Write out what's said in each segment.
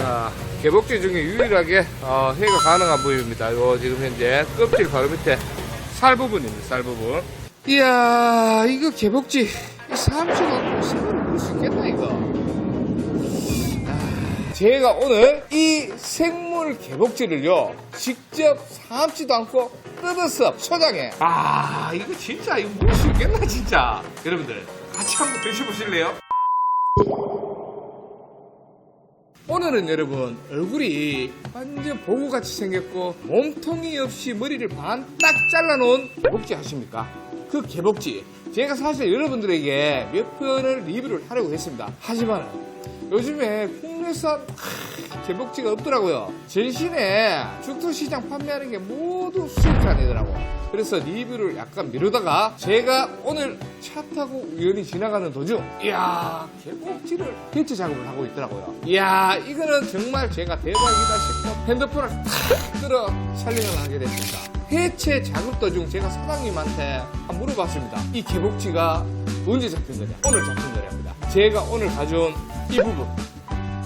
자, 개복지 중에 유일하게 어, 회가 가능한 부위입니다. 요 지금 현재 껍질 바로 밑에 살 부분입니다. 살 부분. 이야, 이거 개복지 이 삼촌은 생으로 먹을 수 있겠나 이거? 아, 제가 오늘 이 생물 개복지를요 직접 삶지도 않고 뜯어서 초장에 아 이거 진짜 이거 먹을 수 있겠나 진짜 여러분들 같이 한번 드셔보실래요? 오늘은 여러분 얼굴이 완전 보고같이 생겼고 몸통이 없이 머리를 반딱 잘라놓은 개복지 아십니까? 그 개복지 제가 사실 여러분들에게 몇 편을 리뷰를 하려고 했습니다 하지만 요즘에 국내산 하, 개복지가 없더라고요. 전신에 죽토시장 판매하는 게 모두 수입산이더라고. 그래서 리뷰를 약간 미루다가 제가 오늘 차 타고 우연히 지나가는 도중 이야 개복지를 벤트 작업을 하고 있더라고요. 이야 이거는 정말 제가 대박이다 싶어 핸드폰을 탁 끌어 촬영을 하게 됐습니다. 해체 작업 도중 제가 사장님한테 물어봤습니다. 이 개복지가 언제 잡힌 거냐? 오늘 잡힌 거랍니다. 제가 오늘 가져온 이 부분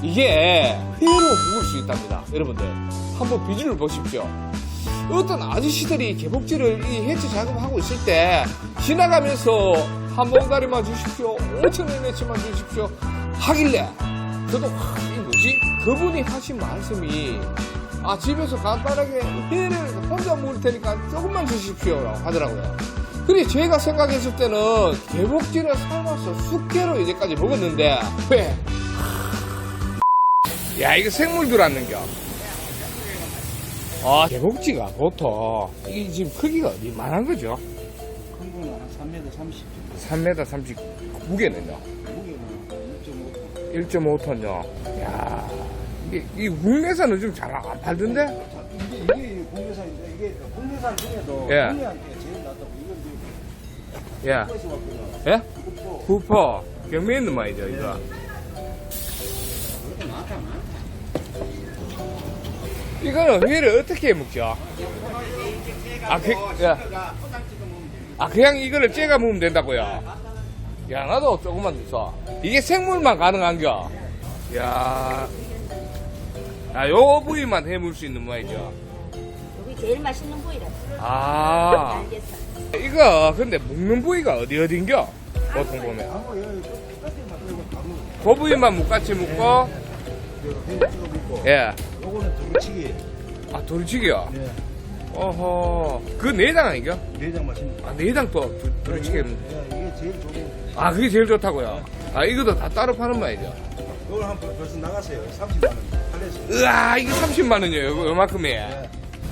이게 회로 먹을 수 있답니다. 여러분들 한번 비주를 보십시오. 어떤 아저씨들이 개복지를 이 해체 작업하고 있을 때 지나가면서 한 봉다리만 주십시오. 5천원어치만 주십시오. 하길래 저도 하, 이 뭐지? 그분이 하신 말씀이 아 집에서 간단하게 회를 혼자 먹을 테니까 조금만 주십시오 라고 하더라고요. 그래 제가 생각했을 때는 개복지를 삶아서 숙회로 이제까지 먹었는데 회. 야 이거 생물 들어왔는겨 아, 개복지가 보통 이게 지금 크기가 얼마나 거죠? 큰 거는 한 3m 30 3m 30 무게는요? 무게는 1.5톤 1.5톤요. 야, 이게 이 국내산은 좀 잘 안 팔던데? 이게 이게 국내산인데 이게 국내산 중에도 예. 국내한테 제일 낫다고 이건 이제 예, 국에서 왔거든 예? 국포 구퍼 경매 있는 말이죠, 이거. 이거는 회를 어떻게 해 먹죠? 아, 그, 야. 아, 그냥 이거를 째가 먹으면 된다고요? 야, 나도 조금만 더 써. 이게 생물만 가능한겨? 야, 아, 요 부위만 해물 수 있는 모양이죠. 여기 제일 맛있는 부위라. 아, 알겠어. 이거 근데 먹는 부위가 어디 어딘겨? 보통 보면. 그 부위만 묵같이 묶고, 이거 회 찍어 먹고 예. 요거는 두루치기 아, 돌치기요? 네 어허. 그 내장 아니겨? 내장 맛있는 아, 내장 또 두- 돌치기. 예, 이게 제일 좋고 아, 그게 제일 좋다고요? 아, 이것도 다 따로 파는 말이죠? 이걸 한번 벌써 나갔어요 30만 원 팔렸어요 으아, 이게 30만 원이에요, 이거, 요만큼이.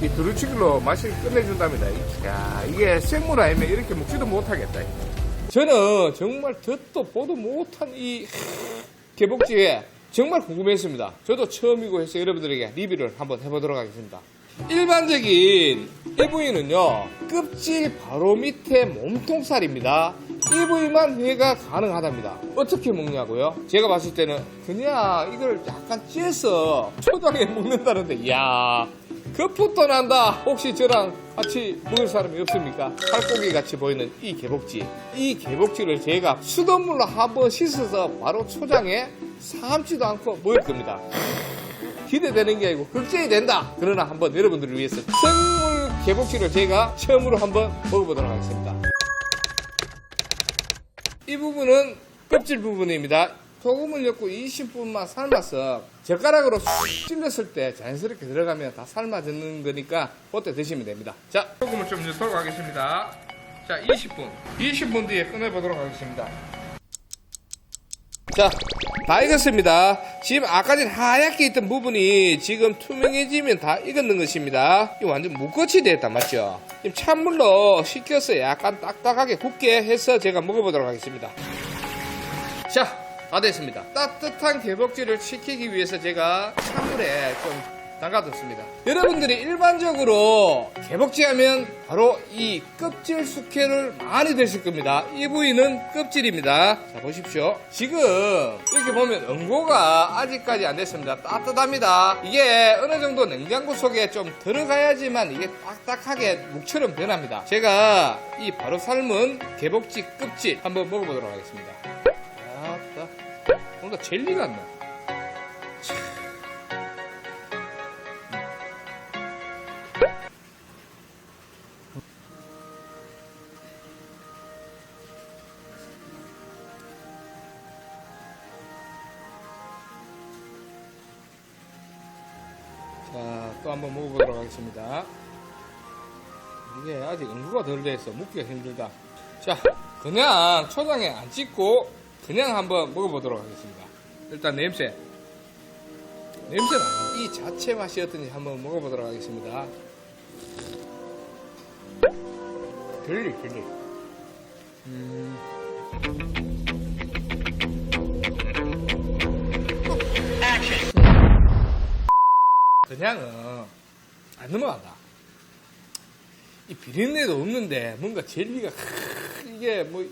이 두루치기로 맛을 끝내준답니다. 야, 이게 생물 아니면 이렇게 먹지도 못하겠다. 저는 정말 듣도 보도 못한 이 개복지에 정말 궁금했습니다. 저도 처음이고 해서 여러분들에게 리뷰를 한번 해보도록 하겠습니다. 일반적인 이 부위는요, 껍질 바로 밑에 몸통살입니다. 이 부위만 회가 가능하답니다. 어떻게 먹냐고요? 제가 봤을 때는 그냥 이걸 약간 째서 초장에 먹는다는데, 이야, 그풋도 난다. 혹시 저랑 같이 먹을 사람이 없습니까? 살코기 같이 보이는 이 개복지. 이 개복지를 제가 수돗물로 한번 씻어서 바로 초장에 삶지도 않고 먹을 겁니다. 기대되는 게 아니고 걱정이 된다. 그러나 한번 여러분들을 위해서 생물 개복지를 제가 처음으로 한번 먹어보도록 하겠습니다. 이 부분은 껍질 부분입니다. 소금을 넣고 20분만 삶아서 젓가락으로 쑥 찔렀을 때 자연스럽게 들어가면 다 삶아지는 거니까 그때 드시면 됩니다. 자, 소금을 좀 넣도록 하겠습니다. 자, 20분. 20분 뒤에 꺼내보도록 하겠습니다. 자, 다 익었습니다. 지금 아까 전 하얗게 있던 부분이 지금 투명해지면 다 익었는 것입니다. 이 완전 무꺼치 됐다, 맞죠? 지금 찬물로 식혀서 약간 딱딱하게 굽게 해서 제가 먹어보도록 하겠습니다. 자, 다 됐습니다. 따뜻한 개복지를 식히기 위해서 제가 찬물에 좀 담가뒀습니다. 여러분들이 일반적으로 개복지 하면 바로 이 껍질 숙회를 많이 드실 겁니다. 이 부위는 껍질입니다. 자, 보십시오. 지금 이렇게 보면 응고가 아직까지 안 됐습니다. 따뜻합니다. 이게 어느 정도 냉장고 속에 좀 들어가야지만 이게 딱딱하게 묵처럼 변합니다. 제가 이 바로 삶은 개복지 껍질 한번 먹어보도록 하겠습니다. 뭔가 젤리가 안 나. 자, 또 한번 먹어보도록 하겠습니다. 이게 아직 응구가 덜 돼서 먹기가 힘들다. 자, 그냥 초장에 안 찍고 그냥 한번 먹어보도록 하겠습니다. 일단 냄새. 냄새는 이 자체 맛이 어떤지 한번 먹어보도록 하겠습니다. 들리, 들리. 음. 그냥은 안 넘어간다. 이 비린내도 없는데 뭔가 젤리가 크- 이게 뭐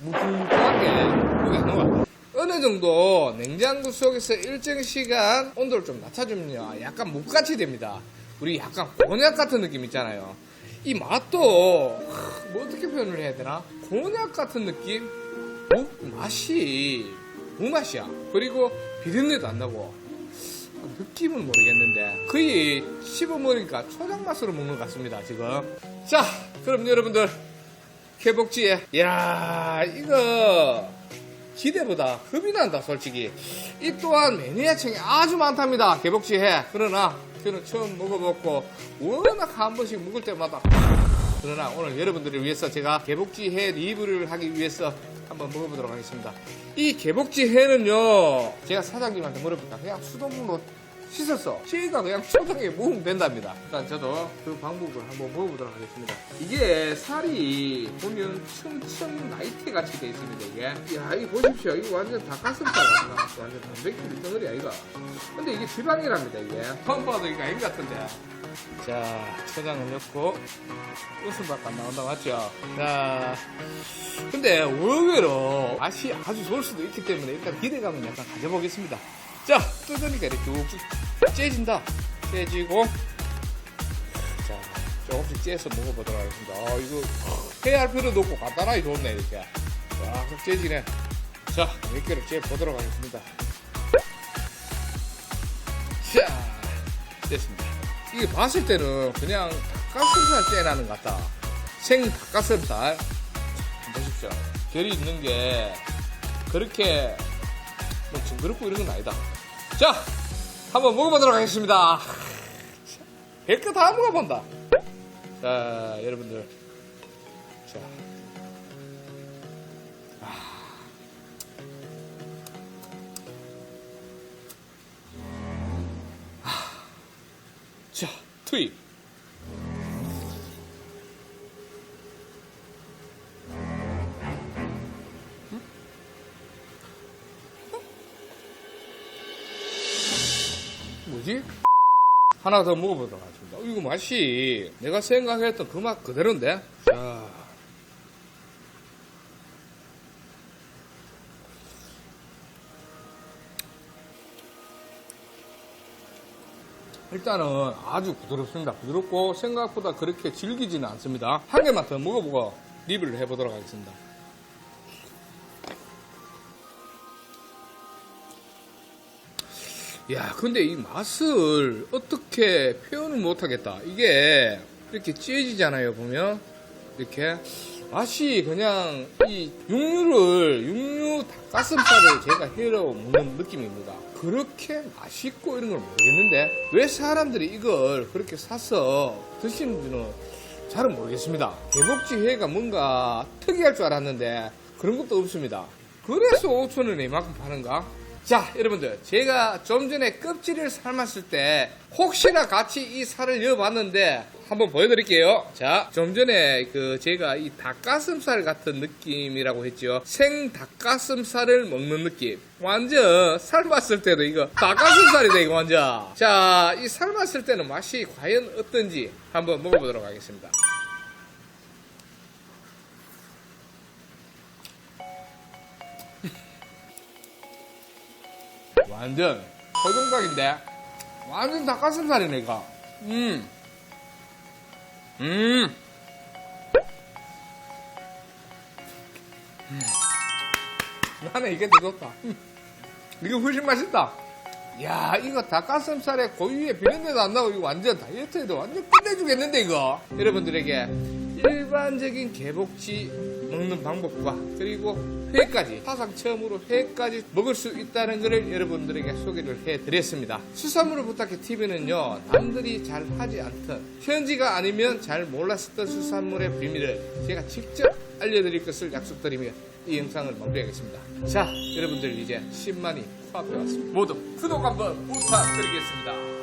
무궁무하게 여기 안 넘어간다. 어느 정도 냉장고 속에서 일정 시간 온도를 좀 낮춰주면요 약간 묵같이 됩니다. 우리 약간 곤약 같은 느낌 있잖아요. 이 맛도 크, 뭐 어떻게 표현을 해야 되나? 곤약 같은 느낌? 어? 맛이 무맛이야. 그리고 비린내도 안 나고 느낌은 모르겠는데 거의 씹어먹으니까 초장 맛으로 먹는 것 같습니다 지금 자 그럼 여러분들 개복지에. 야 이거 기대보다 겁이 난다 솔직히. 이 또한 매니아층이 아주 많답니다 개복지회. 그러나 저는 처음 먹어봤고 워낙 한 번씩 먹을 때마다. 그러나 오늘 여러분들을 위해서 제가 개복지회 리뷰를 하기 위해서 한번 먹어보도록 하겠습니다. 이 개복지회는요, 제가 사장님한테 물어보니까 그냥 수돗물로 씻어서 저희가 그냥 초장에 모으면 된답니다. 일단 저도 그 방법을 한번 먹어보도록 하겠습니다. 이게 살이 보면 층층 나이테 같이 돼 있습니다. 이게 야 이거 보십시오. 이거 완전 닭가슴살 같나? 완전 단백질 덩어리 아이가. 근데 이게 지방이랍니다. 이게 처음 봐도 이거 아닌 것 같은데. 자, 초장을 넣고 웃음밖에 안 나온다 맞죠? 자, 근데 의외로 맛이 아주 좋을 수도 있기 때문에 일단 기대감은 약간 가져보겠습니다. 자, 뜯으니까 이렇게 쭉쭉 째진다. 째지고, 자, 조금씩 째서 먹어보도록 하겠습니다. 아, 이거 해야 할 필요도 없고 간단하게 좋네, 이렇게. 자, 쭉 째지네. 자, 몇 개를 째보도록 하겠습니다. 자, 됐습니다. 이게 봤을 때는 그냥 닭가슴살 째나는 것 같다. 생 닭가슴살. 보십시오. 결이 있는 게 그렇게 뭐 징그럽고 이런 건 아니다. 자, 한번 먹어보도록 하겠습니다. 별거 다 먹어본다. 자, 여러분들. 자. 아. 아. 자, 투입. 하나 더 먹어보도록 하겠습니다. 어, 이거 맛이 내가 생각했던 그 맛 그대로인데? 자. 일단은 아주 부드럽습니다. 부드럽고 생각보다 그렇게 질기지는 않습니다. 한 개만 더 먹어보고 리뷰를 해보도록 하겠습니다. 야, 근데 이 맛을 어떻게 표현을 못하겠다. 이게 이렇게 찢어지잖아요, 보면. 이렇게. 맛이 그냥 이 육류를, 육류 닭가슴살을 제가 해러 먹는 느낌입니다. 그렇게 맛있고 이런 걸 모르겠는데, 왜 사람들이 이걸 그렇게 사서 드시는지는 잘은 모르겠습니다. 개복지 회가 뭔가 특이할 줄 알았는데, 그런 것도 없습니다. 그래서 5천원에 이만큼 파는가? 자, 여러분들, 제가 좀 전에 껍질을 삶았을 때 혹시나 같이 이 살을 넣어봤는데 한번 보여드릴게요. 자, 좀 전에 그 제가 이 닭가슴살 같은 느낌이라고 했죠. 생 닭가슴살을 먹는 느낌. 완전 삶았을 때도 이거 닭가슴살이다 이거 완전. 자, 이 삶았을 때는 맛이 과연 어떤지 한번 먹어보도록 하겠습니다. 완전 소동각인데 완전 닭가슴살이네 이거 음. 음. 음. 나는 이게 더 좋다 음. 이게 훨씬 맛있다 야 이거 닭가슴살에 고유의 비린내도 안 나고 이거 완전 다이어트에도 완전 끝내주겠는데 이거 여러분들에게 일반적인 개복치 먹는 방법과 그리고 회까지 사상 처음으로 회까지 먹을 수 있다는 것을 여러분들에게 소개를 해드렸습니다. 수산물을 부탁해 TV는요 남들이 잘 하지 않던 현지가 아니면 잘 몰랐었던 수산물의 비밀을 제가 직접 알려드릴 것을 약속드리며 이 영상을 마무리하겠습니다. 자 여러분들 이제 10만이 코앞에 왔습니다. 모두 구독 한번 부탁드리겠습니다.